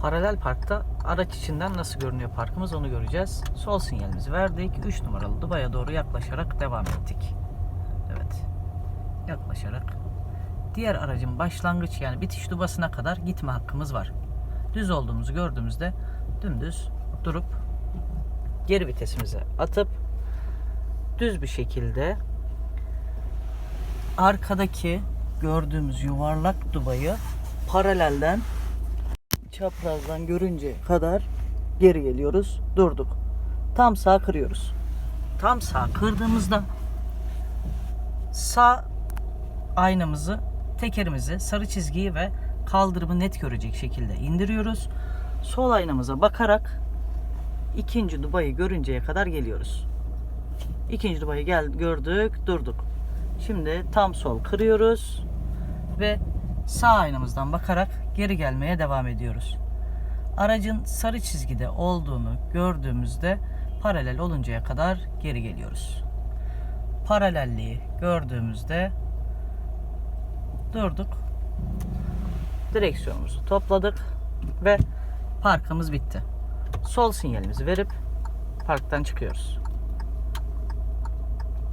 Paralel parkta araç içinden nasıl görünüyor parkımız onu göreceğiz. Sol sinyalimizi verdik. 3 numaralı Dubai'ye doğru yaklaşarak devam ettik. Evet. Yaklaşarak. Diğer aracın başlangıç yani bitiş dubasına kadar gitme hakkımız var. Düz olduğumuzu gördüğümüzde dümdüz durup geri vitesimize atıp düz bir şekilde arkadaki gördüğümüz yuvarlak dubayı paralelden çaprazdan görünce kadar geri geliyoruz. Durduk. Tam sağ kırıyoruz. Tam sağ kırdığımızda sağ aynamızı, tekerimizi, sarı çizgiyi ve kaldırımı net görecek şekilde indiriyoruz. Sol aynamıza bakarak ikinci dubayı görünceye kadar geliyoruz. İkinci dubayı gel gördük, durduk. Şimdi tam sol kırıyoruz ve sağ aynamızdan bakarak geri gelmeye devam ediyoruz. Aracın sarı çizgide olduğunu gördüğümüzde paralel oluncaya kadar geri geliyoruz. Paralelliği gördüğümüzde durduk. Direksiyonumuzu topladık ve parkımız bitti. Sol sinyalimizi verip parktan çıkıyoruz.